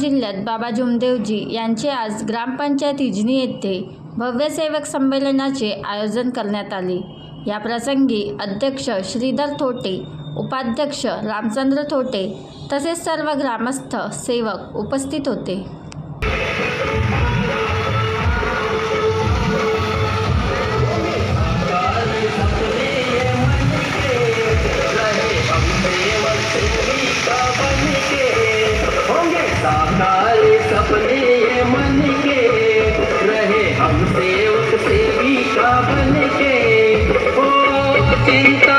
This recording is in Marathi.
जिल्ह्यात बाबा जुमदेवजी यांचे आज ग्रामपंचायत इजनी येथे भव्य सेवक संमेलनाचे आयोजन करण्यात आले. या प्रसंगी अध्यक्ष श्रीधर थोटे उपाध्यक्ष रामचंद्र थोटे तसेच सर्व ग्रामस्थ सेवक उपस्थित होते. अपने मन के रहे हम सेवक सेविका बन के। ओ चिंता